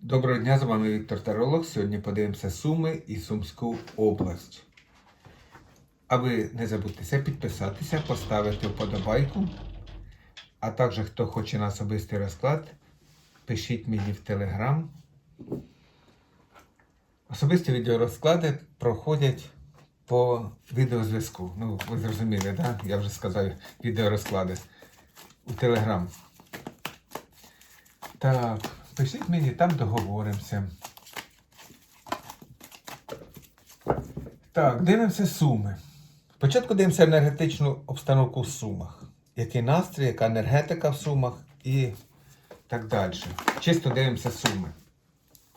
Доброго дня, з вами Віктор Таролог. Сьогодні подивимося Суми і Сумську область. А ви не забудьтеся підписатися, поставити вподобайку. А також, хто хоче на особистий розклад, пишіть мені в Телеграм. Особисті відеорозклади проходять по відеозв'язку. Ну, ви зрозуміли? Да? Я вже сказав відеорозклади у Телеграм. Так, пишіть мені, там договоримося. Так, дивимося суми. Спочатку дивимося енергетичну обстановку в сумах. Який настрій, яка енергетика в сумах і так далі. Чисто дивимося суми.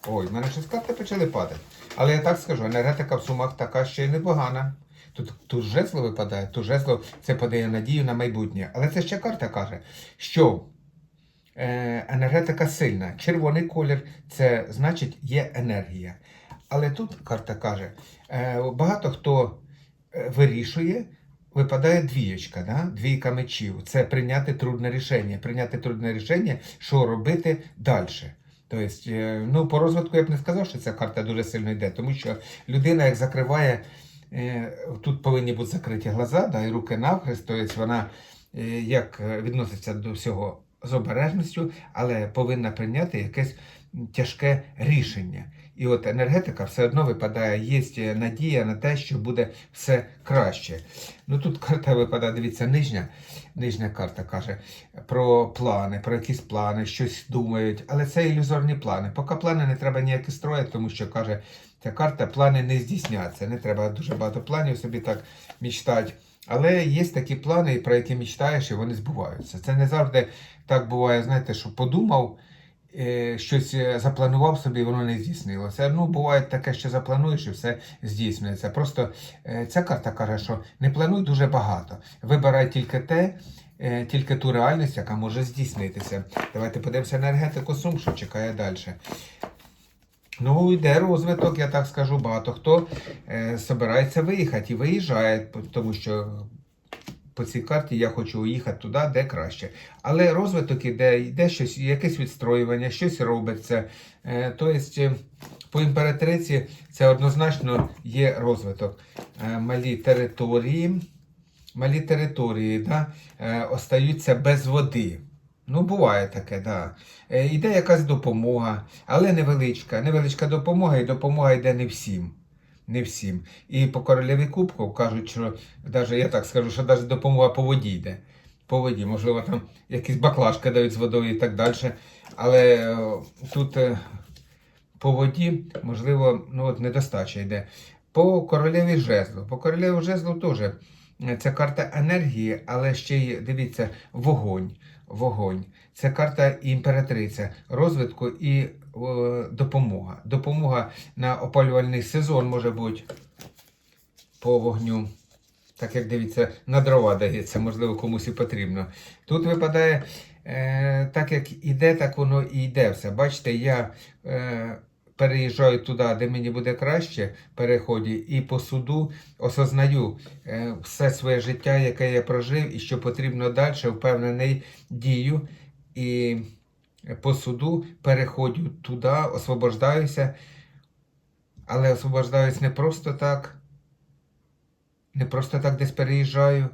Ой, в мене щось карти почали падати. Але я так скажу, енергетика в сумах така ще й непогана. Тут, тут жезло випадає, тут жезло це подає надію на майбутнє. Але це ще карта каже, що енергетика сильна. Червоний колір це значить є енергія. Але тут карта каже, е, багато хто е, вирішує, випадає двієчка, да? двійка мечів. Це прийняти трудне рішення. Прийняти трудне рішення, що робити далі. Тобто, е, ну, по розвитку я б не сказав, що ця карта дуже сильно йде, тому що людина, як закриває, е, тут повинні бути закриті глаза, да, і руки навхрест, тобто вона е, як е, відноситься до всього з обережністю, але повинна прийняти якесь тяжке рішення. І от енергетика все одно випадає, є надія на те, що буде все краще. Ну тут карта випадає, дивіться, нижня. Нижня карта каже про плани, про якісь плани, щось думають, але це ілюзорні плани. Поки плани не треба ніякі строїти, тому що каже, ця карта плани не здійсняться. Не треба дуже багато планів собі так мічтати. Але є такі плани, про які мечтаєш, і вони збуваються. Це не завжди так буває, знаєте, що подумав, е, щось е, запланував собі, і воно не здійснилося. Ну, буває таке, що заплануєш і все здійснюється. Просто е, ця карта каже, що не плануй дуже багато. Вибирай тільки те, тільки ту реальність, яка може здійснитися. Давайте подивимося енергетику сум, що чекає далі. Ну, йде розвиток, я так скажу. Багато хто е, собирається виїхати і виїжджає, тому що по цій карті я хочу уїхати туди, де краще. Але розвиток іде, йде щось, якесь відстроювання, щось робиться. Е, тобто, е, по імператриці це однозначно є розвиток. Е, малі території, малі території да, е, остаються без води. Ну, буває таке, да. Е, Йде якась допомога, але невеличка. Невеличка допомога, і допомога йде не всім. Не всім. І по королеві кубків кажуть, що навіть я так скажу, що навіть допомога по воді йде. По воді, можливо, там якісь баклажки дають з водою і так далі. Але е, тут е, по воді, можливо, ну от недостача йде. По королеві жезлу. По королеві жезлу теж е, це карта енергії, але ще й дивіться, вогонь. Вогонь. Це карта імператриця розвитку і е, допомога. Допомога на опалювальний сезон може бути по вогню. Так як дивіться, на дрова дається, можливо, комусь і потрібно. Тут випадає, е, так як іде, так воно і йде все. Бачите, я е, переїжджаю туди, де мені буде краще, переході, і по суду осознаю е, все своє життя, яке я прожив, і що потрібно далі, впевнений дію. І по суду переходжу туди, освобождаюся, але освобождаюсь не просто так. Не просто так десь переїжджаю,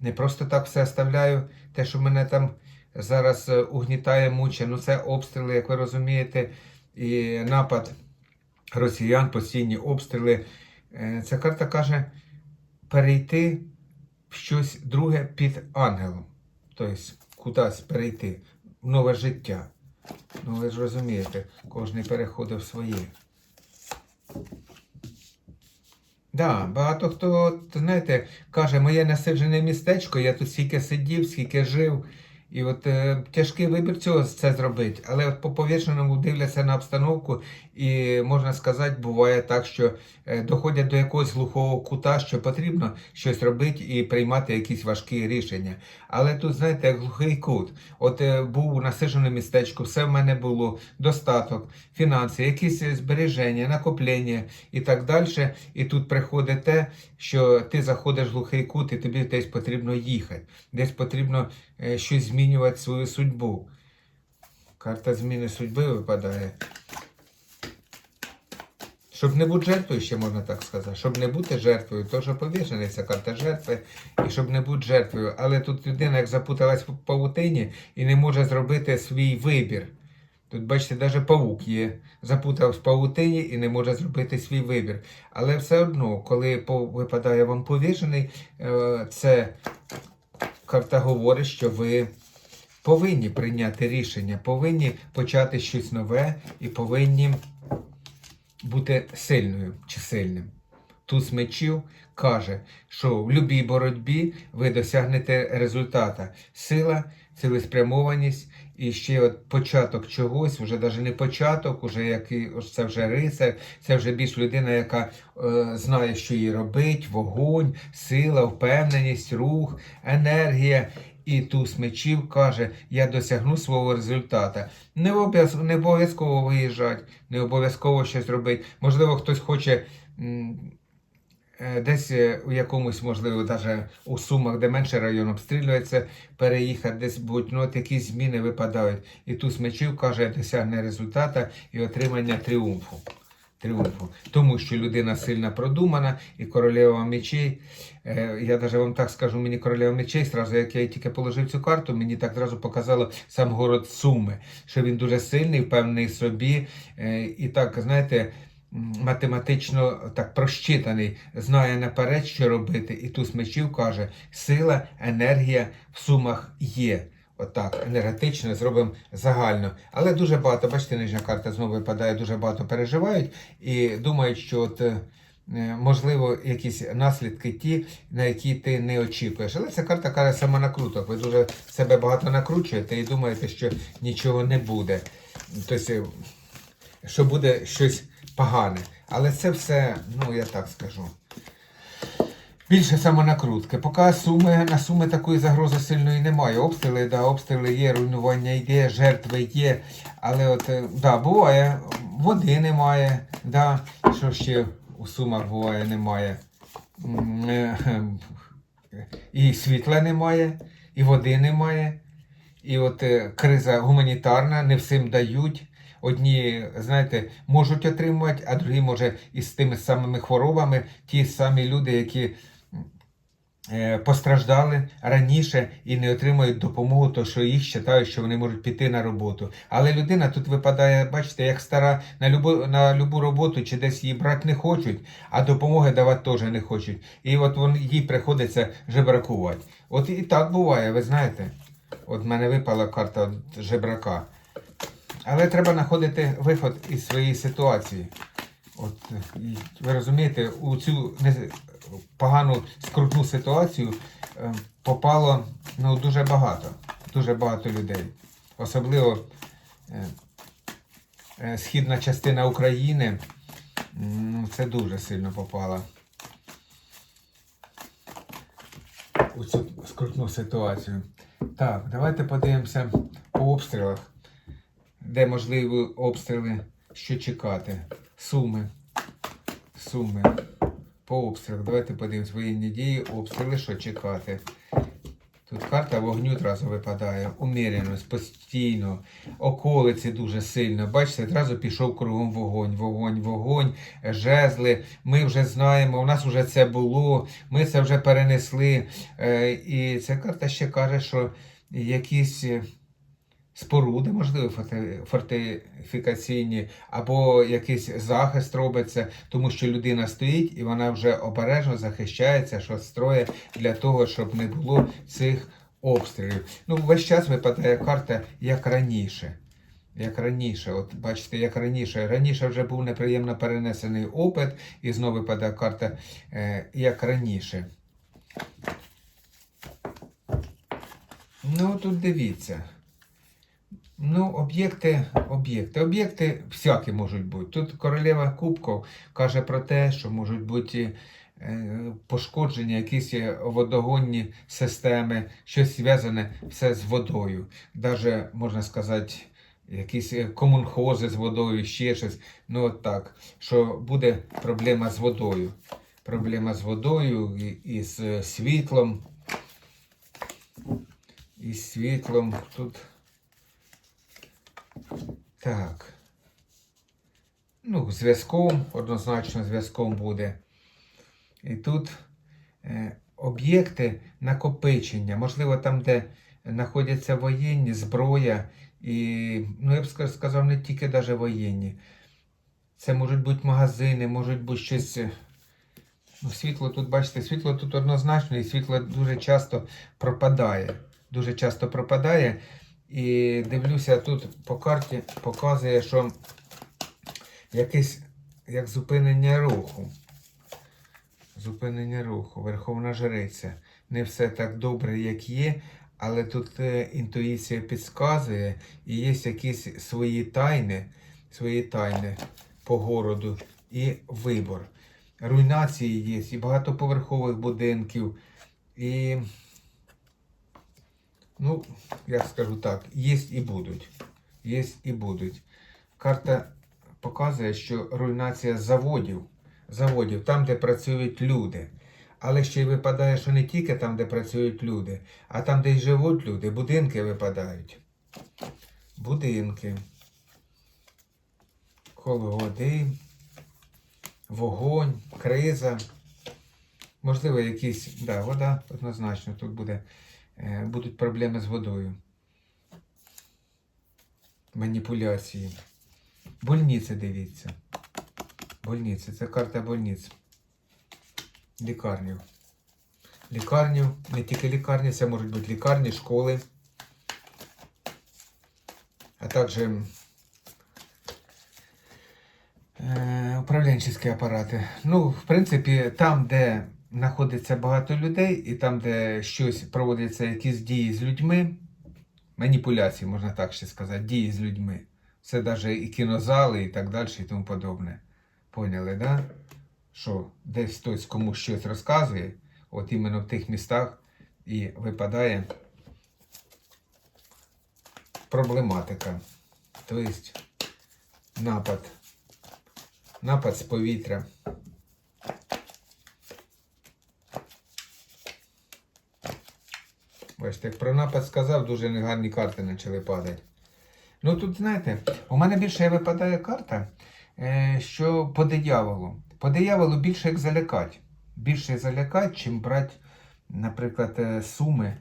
не просто так все оставляю. Те, що мене там зараз е, угнітає, мучає, ну це обстріли, як ви розумієте, і напад росіян, постійні обстріли. Е, Ця карта каже перейти в щось друге під ангелом. Тобто кудись перейти в нове життя. Ну, ви ж розумієте, кожен переходив своє. Да, багато хто, знаєте, каже, моє насиджене містечко, я тут стільки сидів, скільки жив. І от е, тяжкий вибір цього це зробити. Але от по повішеному дивляться на обстановку, і можна сказати, буває так, що е, доходять до якогось глухого кута, що потрібно щось робити і приймати якісь важкі рішення. Але тут, знаєте, глухий кут. От е, був насиджене містечко, все в мене було, достаток, фінанси, якісь збереження, накоплення і так далі. І тут приходить те, що ти заходиш в глухий кут, і тобі десь потрібно їхати, десь потрібно е, щось змінювати свою судьбу. Карта зміни судьби випадає. Щоб не бути жертвою, ще можна так сказати. Щоб не бути жертвою, то що повішений, це карта жертви, і щоб не бути жертвою. Але тут людина як запуталась в павутині і не може зробити свій вибір. Тут, бачите, навіть павук є, запутав в павутині і не може зробити свій вибір. Але все одно, коли випадає вам повішений, е, це карта говорить, що ви повинні прийняти рішення, повинні почати щось нове і повинні бути сильною чи сильним. Туз мечів каже, що в будь-якій боротьбі ви досягнете результата. Сила, цілеспрямованість і ще от початок чогось, вже навіть не початок, уже який, це вже рицар, це вже більш людина, яка е, знає, що їй робить, вогонь, сила, впевненість, рух, енергія. І туз мечів каже, я досягну свого результата. Не обов'яз- не обов'язково виїжджати, не обов'язково щось робити. Можливо, хтось хоче е, десь е, у якомусь, можливо, навіть у Сумах, де менше район обстрілюється, переїхати десь будь, ну от якісь зміни випадають. І туз мечів каже, досягне результата і отримання тріумфу. Тріумфу. Тому що людина сильно продумана і королева мечей. Е, я навіть вам так скажу, мені королева мечей, зразу як я тільки положив цю карту, мені так зразу показало сам город Суми, що він дуже сильний, впевнений собі. Е, і так, знаєте, математично так просчитаний, знає наперед, що робити. І туз мечів каже, сила, енергія в сумах є. Отак, енергетично зробимо загально. Але дуже багато, бачите, нижня карта знову випадає, дуже багато переживають і думають, що от, е, можливо якісь наслідки ті, на які ти не очікуєш. Але ця карта каже самонакруток. Ви дуже себе багато накручуєте і думаєте, що нічого не буде. Тобто, що буде щось погане. Але це все, ну я так скажу. Більше самонакрутки. Поки суми, на суми такої загрози сильної немає. Обстріли, да, обстріли є, руйнування є, жертви є. Але от, е, да, буває, води немає, да, що ще у сумах буває, немає. Е, І світла немає, і води немає. І от е, криза гуманітарна, не всім дають. Одні, знаєте, можуть отримувати, а другі, може, із тими самими хворобами, ті самі люди, які постраждали раніше і не отримують допомогу, то що їх вважають, що вони можуть піти на роботу. Але людина тут випадає, бачите, як стара на любу, на любу роботу чи десь її брати не хочуть, а допомоги давати теж не хочуть. І от вон, їй приходиться жебракувати. От і так буває, ви знаєте. От в мене випала карта жебрака. Але треба знаходити виход із своєї ситуації. От, і ви розумієте, у цю погану скрутну ситуацію е, попало ну, дуже багато. Дуже багато людей. Особливо е, е, східна частина України. Ну, це дуже сильно попала у цю скрутну ситуацію. Так, давайте подивимося по обстрілах де можливі обстріли, що чекати. Суми. Суми. По обстрілах. Давайте подивимось воєнні дії, обстріли, що чекати. Тут карта вогню одразу випадає. Уміряність, постійно, околиці дуже сильно. Бачите, одразу пішов кругом вогонь, вогонь, вогонь, жезли. Ми вже знаємо, у нас вже це було, ми це вже перенесли. Е, і ця карта ще каже, що якісь. Споруди, можливо, фортифікаційні, або якийсь захист робиться, тому що людина стоїть і вона вже обережно захищається, що строє для того, щоб не було цих обстрілів. Ну, весь час випадає карта як раніше. Як раніше, от бачите, як раніше. Раніше вже був неприємно перенесений опит, і знову випадає карта е, як раніше. Ну, тут дивіться. Ну, об'єкти, об'єкти. Об'єкти всякі можуть бути. Тут королева Кубков каже про те, що можуть бути е, пошкодження, якісь водогонні системи, щось зв'язане все з водою. Даже, можна сказати, якісь е, комунхози з водою, ще щось. Ну, от так, що буде проблема з водою. Проблема з водою і, і з е, світлом. І з світлом тут. Так. ну, зв'язком, однозначно зв'язком буде. І тут е, об'єкти накопичення, можливо, там, де знаходяться воєнні, зброя, і, ну, я б сказав, не тільки даже воєнні. Це можуть бути магазини, можуть бути щось. е, Ну, світло тут, бачите, світло тут однозначно, і світло дуже часто пропадає. Дуже часто пропадає. І дивлюся, тут по карті показує, що якесь як зупинення руху. Зупинення руху, Верховна Жриця. Не все так добре, як є, але тут е, інтуїція підказує, і є якісь свої тайни, свої тайни по городу і вибор. Руйнації є, і багатоповерхових будинків, і, ну, я скажу так, є і будуть. Є і будуть. Карта показує, що руйнація заводів, заводів, там, де працюють люди. Але ще й випадає, що не тільки там, де працюють люди, а там, де й живуть люди, будинки випадають. Будинки. Колгоди, вогонь, криза. Можливо, якісь. Да, вода однозначно тут буде. Е, Будуть проблеми з водою. Маніпуляції. Больниці дивіться. Больниці. Це карта больниць. Лікарню. Лікарню, не тільки лікарні, це можуть бути лікарні, школи, а також е, управлінчі апарати. Ну, в принципі, там, де знаходиться багато людей, і там, де щось проводяться якісь дії з людьми, маніпуляції, можна так ще сказати, дії з людьми. Це навіть і кінозали, і так далі, і тому подобне. Поняли, да? Що десь хтось комусь щось розказує, от іменно в тих містах і випадає проблематика. Тобто напад. Напад з повітря. Бачите, як про напад сказав, дуже негарні карти почали падати. Ну тут, знаєте, у мене більше випадає карта, е, що по дияволу. По дияволу більше як залякать. Більше залякать, чим брати, наприклад, е, суми.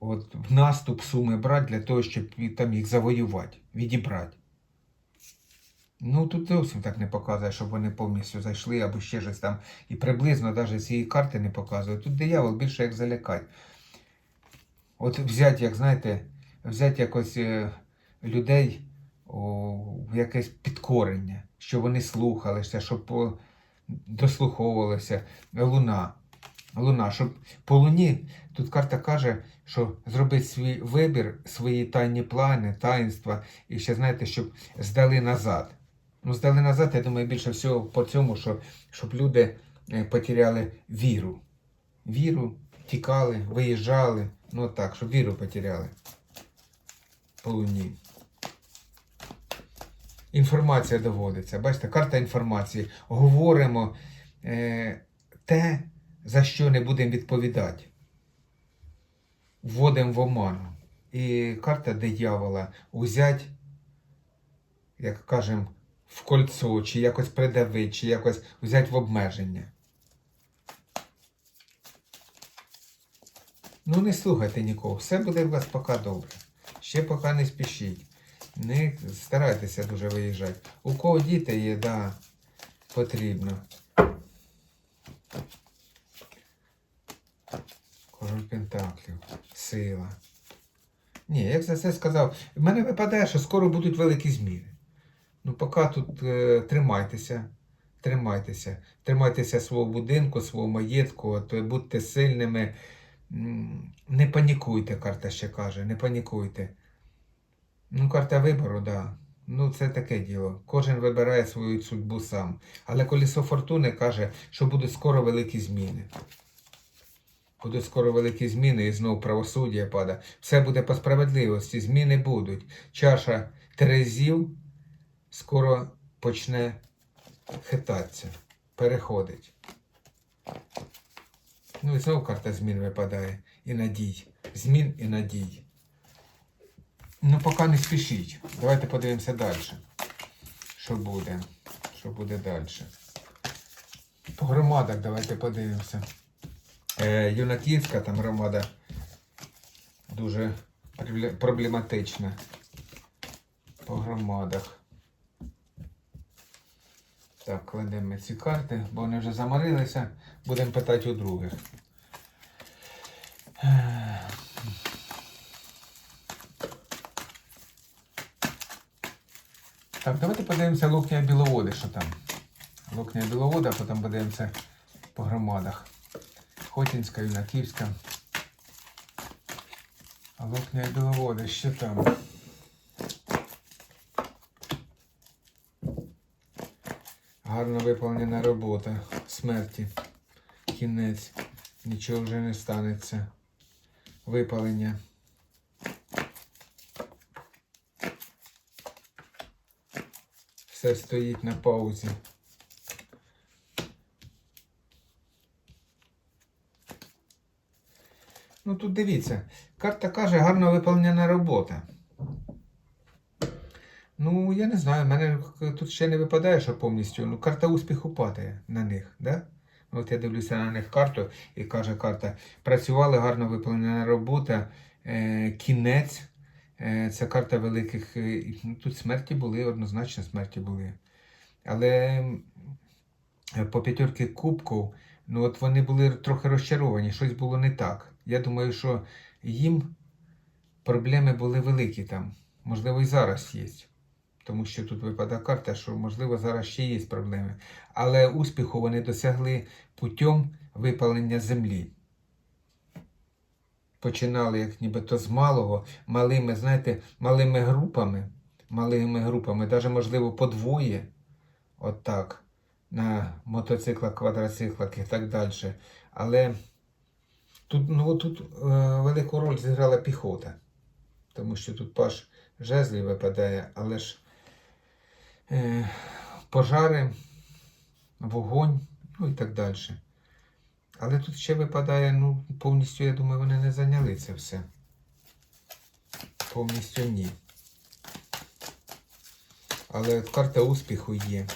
От в наступ суми брати для того, щоб там їх завоювати, відібрати. Ну, тут зовсім так не показує, щоб вони повністю зайшли або ще щось там. І приблизно навіть цієї карти не показує. Тут диявол більше як залякать. От взяти, як знаєте, взяти якось е, людей в якесь підкорення, щоб вони слухалися, щоб дослуховувалися. Луна. Луна, щоб по луні, тут карта каже, що зробити свій вибір, свої тайні плани, таїнства, і ще знаєте, щоб здали назад. Ну, здали назад, я думаю, більше всього по цьому, що, щоб люди е, потеряли віру. Віру, тікали, виїжджали. Ну так, щоб віру потеряли. По луні. Інформація доводиться. Бачите, карта інформації. Говоримо е, те, за що не будемо відповідати. Вводимо в оману. І карта диявола узять, як кажемо, в кольцо, чи якось придавити, чи якось взяти в обмеження. Ну, не слухайте нікого, все буде у вас поки добре. Ще поки не спішіть. Не старайтеся дуже виїжджати. У кого діти є, да, потрібно. Король Пентаклів, сила. Ні, як за це сказав, в мене випадає, що скоро будуть великі зміни. Ну, поки тут е, тримайтеся, тримайтеся, тримайтеся свого будинку, свого маєтку, е, будьте сильними. Не панікуйте, карта ще каже, не панікуйте. Ну, карта вибору, так. Да. Ну, це таке діло. Кожен вибирає свою судьбу сам. Але колесо фортуни каже, що будуть скоро великі зміни. Будуть скоро великі зміни і знову правосуддя пада. Все буде по справедливості, зміни будуть. Чаша терезів скоро почне хитатися, переходить. Ну і знову карта змін випадає. І надій. Змін і надій. Ну, поки не спішіть. Давайте подивимося далі. Що буде? Що буде далі? По громадах давайте подивимося. Е, Юнаківська там громада дуже проблематична. По громадах. Так, кладемо ми ці карти, бо вони вже заморилися. Будемо питати у других. Так, давайте подивимося Лукня Біловоди, що там. Лукня Біловода, а потім подивимося по громадах. Хотінська, Юнаківська. А Лукня Біловоди, що там? Гарно виповнена робота. Смерті. Кінець. Нічого вже не станеться. Випалення. Все стоїть на паузі. Ну тут дивіться, карта каже, гарно виповнена робота. Ну, я не знаю, в мене тут ще не випадає, що повністю. Ну, карта успіху падає на них, да? От я дивлюся на них карту і каже карта. Працювали гарно виповнена робота, е, кінець. Е, це карта великих. е, ну, тут смерті були, однозначно смерті були. Але по п'ятерки кубків, ну от вони були трохи розчаровані, щось було не так. Я думаю, що їм проблеми були великі там. Можливо, і зараз є. Тому що тут випадає карта, що можливо зараз ще є проблеми. Але успіху вони досягли путем випалення землі. Починали як нібито з малого, малими, знаєте, малими групами, малими групами, навіть можливо по двоє, от на мотоциклах, квадроциклах і так далі. Але тут, ну, тут е, велику роль зіграла піхота, тому що тут паш жезлів випадає, але ж пожари, вогонь, ну і так далі. Але тут ще випадає, ну, повністю, я думаю, вони не зайняли це все. Повністю ні. Але карта успіху є.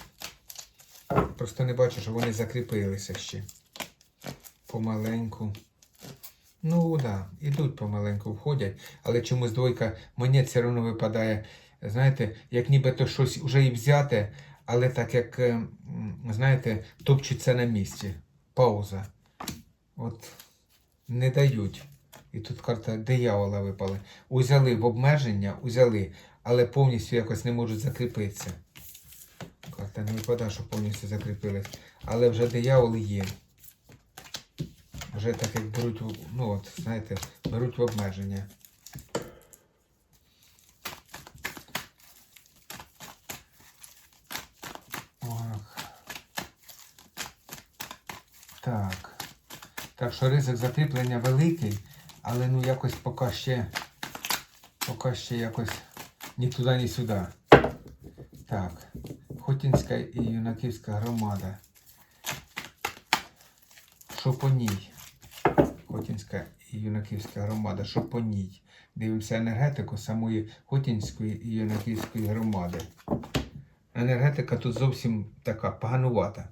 Просто не бачу, що вони закріпилися ще. Помаленьку. Ну, так, да, ідуть помаленьку, входять, але чомусь двойка монет все одно випадає. Знаєте, як нібито щось вже і взяте, але так як, е, знаєте, топчуться на місці. Пауза. От не дають. І тут карта диявола випала. Узяли в обмеження, узяли, але повністю якось не можуть закріпитися. Карта не випадає, що повністю закріпились. Але вже диявол є. Вже так як беруть, ну от, знаєте, беруть в обмеження. Ох. Так. Так що ризик закріплення великий, але ну якось поки ще, поки ще якось ні туди, ні сюди. Так. Хотінська і Юнаківська громада. Що по ній? Хотінська і Юнаківська громада. Що по ній? Дивимося енергетику самої Хотінської і Юнаківської громади. Енергетика тут зовсім така поганувата.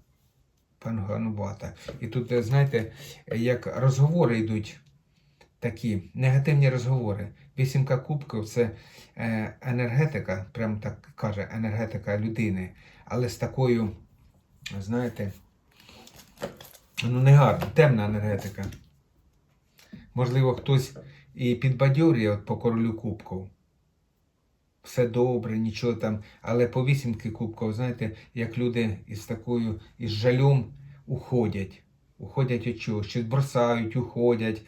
Поганувата. І тут, е, знаєте, як розговори йдуть такі негативні розговори. Вісімка кубків це е, енергетика, прям так каже, енергетика людини, але з такою, знаєте, ну не гарна, темна енергетика. Можливо, хтось і підбадьорює от по королю кубків. Все добре, нічого там. Але по вісімки кубків, знаєте, як люди із такою, із жалем уходять. Уходять від чого? Щось бросають, уходять.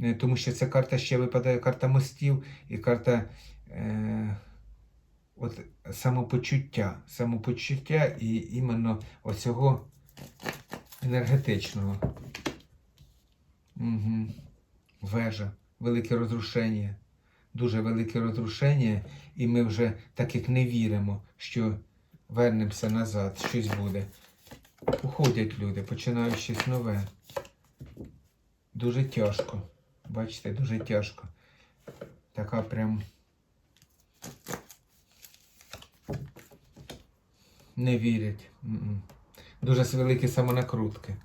Е, Тому що ця карта ще випадає карта мостів і карта е, от, самопочуття. Самопочуття і іменно оцього енергетичного. Угу. Вежа, велике розрушення. Дуже велике розрушення, і ми вже так як не віримо, що вернемося назад, щось буде. Уходять люди, починають щось нове. Дуже тяжко. Бачите, дуже тяжко. Така прям Не вірять. Дуже великі самонакрутки.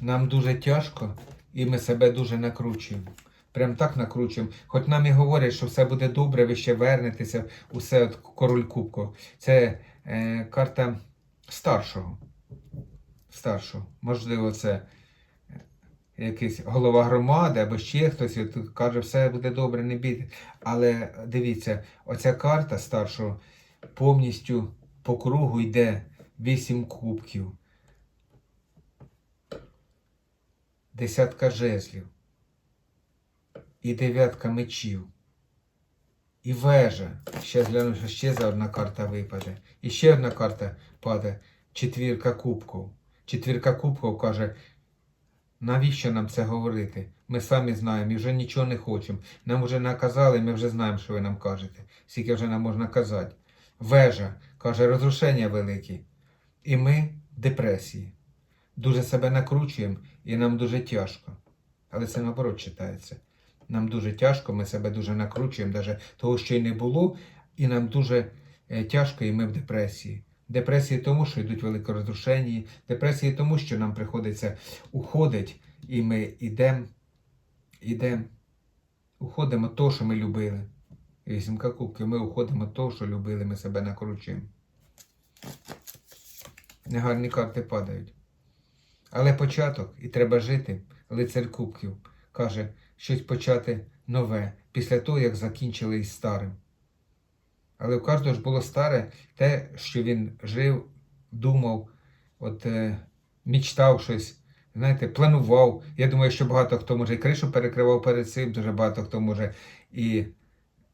Нам дуже тяжко і ми себе дуже накручуємо. Прям так накручуємо. Хоч нам і говорять, що все буде добре, ви ще вернетеся, усе от король кубков. Це е, карта старшого. Старшого. Можливо, це е, якийсь голова громади або ще хтось і тут каже, все буде добре, не бійте. Але дивіться, оця карта старшого повністю по кругу йде вісім кубків. Десятка жезлів. І дев'ятка мечів. І вежа. Ще гляну, що ще за одна карта випаде. І ще одна карта паде. Четвірка кубків. Четвірка кубків каже, навіщо нам це говорити? Ми самі знаємо і вже нічого не хочемо. Нам вже наказали, ми вже знаємо, що ви нам кажете. Скільки вже нам можна казати. Вежа каже, розрушення великі. І ми в депресії. Дуже себе накручуємо і нам дуже тяжко. Але це наоборот читається. Нам дуже тяжко, ми себе дуже накручуємо, навіть того, що й не було, і нам дуже е, тяжко, і ми в депресії. Депресії тому, що йдуть великорозрушення, депресії тому, що нам приходиться уходить, і ми йдемо, йдемо, уходимо то, що ми любили. Вісімка кубків, ми уходимо то, що любили, ми себе накручуємо. Негарні карти падають. Але початок, і треба жити. Лицар Кубків каже, щось почати нове після того, як закінчили із старим. Але у кожного ж було старе те, що він жив, думав, от е, мічтав щось, знаєте, планував. Я думаю, що багато хто може і кришу перекривав перед цим, дуже багато хто може і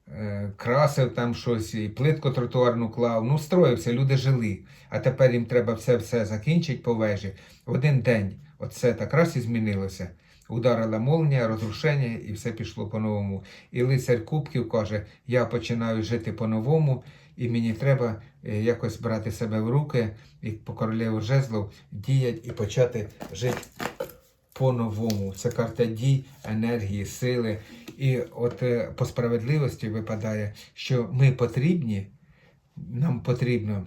е, красив там щось, і плитку тротуарну клав. Ну, строївся, люди жили. А тепер їм треба все-все закінчити по вежі. В один день оце так раз і змінилося. Ударила молнія, розрушення, і все пішло по-новому. І лицар Кубків каже: я починаю жити по-новому, і мені треба е, якось брати себе в руки і по королеву жезлов діяти і почати жити по-новому. Це карта дій, енергії, сили. І от е, по справедливості випадає, що ми потрібні, нам потрібно,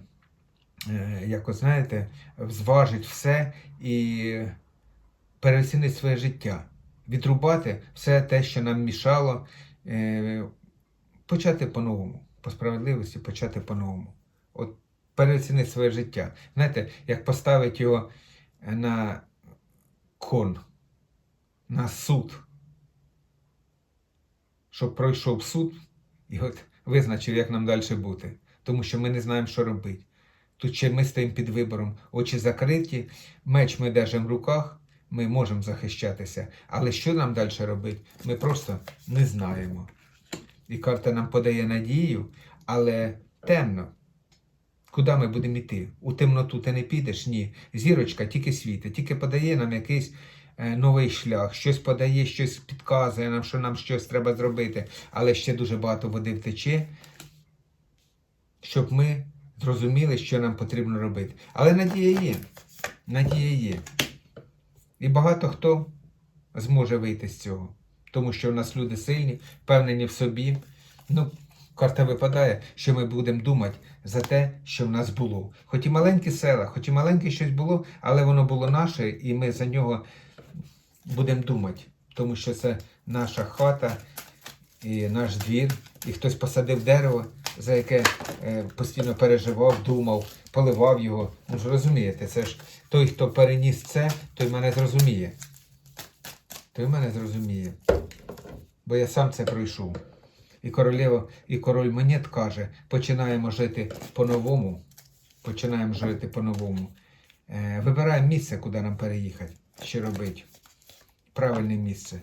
е, якось знаєте, зважити все і переоцінити своє життя, відрубати все те, що нам мішало, е, почати по-новому, по справедливості почати по-новому. От переоцінити своє життя. Знаєте, як поставити його на кон, на суд, щоб пройшов суд і от визначив, як нам далі бути. Тому що ми не знаємо, що робити. Тут ще ми стоїмо під вибором, очі закриті, меч ми держимо в руках, ми можемо захищатися. Але що нам далі робити, ми просто не знаємо. І карта нам подає надію, але темно. Куди ми будемо йти? У темноту ти не підеш? Ні. Зірочка тільки світить, тільки подає нам якийсь е, новий шлях, щось подає, щось підказує нам, що нам щось треба зробити, але ще дуже багато води втече, щоб ми зрозуміли, що нам потрібно робити. Але надія є. Надія є. І багато хто зможе вийти з цього, тому що в нас люди сильні, впевнені в собі. Ну, карта випадає, що ми будемо думати за те, що в нас було. Хоч і маленькі села, хоч і маленьке щось було, але воно було наше, і ми за нього будемо думати, тому що це наша хата і наш двір, і хтось посадив дерево, за яке е, постійно переживав, думав, поливав його. Ну ж розумієте, це ж той, хто переніс це, той мене зрозуміє. Той мене зрозуміє. Бо я сам це пройшов. І королева, і король монет каже, починаємо жити по-новому. Починаємо жити по-новому. Е, вибираємо місце, куди нам переїхати, що робити. Правильне місце.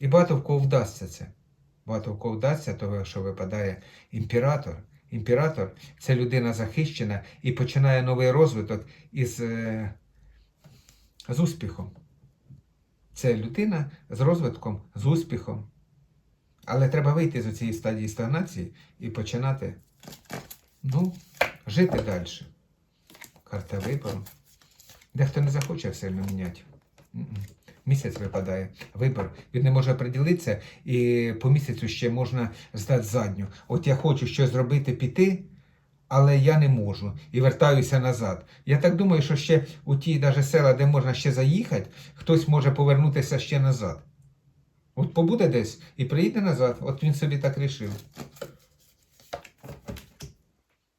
І багато в кого вдасться це. Багато в кого вдасться, того, що випадає імператор. Імператор це людина захищена і починає новий розвиток із е, з успіхом. Це людина з розвитком, з успіхом. Але треба вийти з цієї стадії стагнації і починати ну, жити далі. Карта вибору. Дехто не захоче сильно міняти. Місяць випадає, вибор. Він не може приділитися, і по місяцю ще можна здати задню. От я хочу щось зробити, піти, але я не можу і вертаюся назад. Я так думаю, що ще у ті даже села, де можна ще заїхати, хтось може повернутися ще назад. От побуде десь і приїде назад. От він собі так рішив.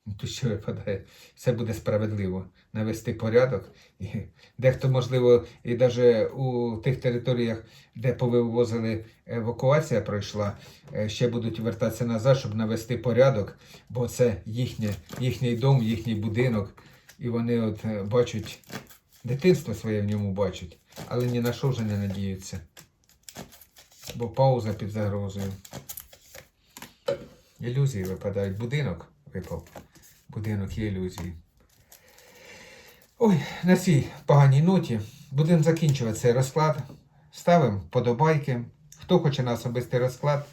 Ну, То що випадає? Це буде справедливо навести порядок. І дехто, можливо, і навіть у тих територіях, де повивозили евакуація пройшла, е, ще будуть вертатися назад, щоб навести порядок, бо це їхнє, їхній дом, їхній будинок. І вони от е, бачать, дитинство своє в ньому бачать, але ні на що вже не надіються. Бо пауза під загрозою. Ілюзії випадають. Будинок випав. Будинок є ілюзії. Ой, на цій поганій ноті будемо закінчувати цей розклад. Ставимо подобайки. Хто хоче на особистий розклад.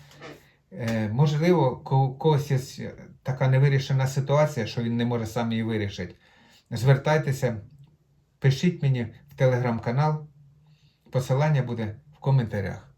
Е, можливо, у когось є така невирішена ситуація, що він не може сам її вирішити. Звертайтеся, пишіть мені в телеграм-канал. Посилання буде в коментарях.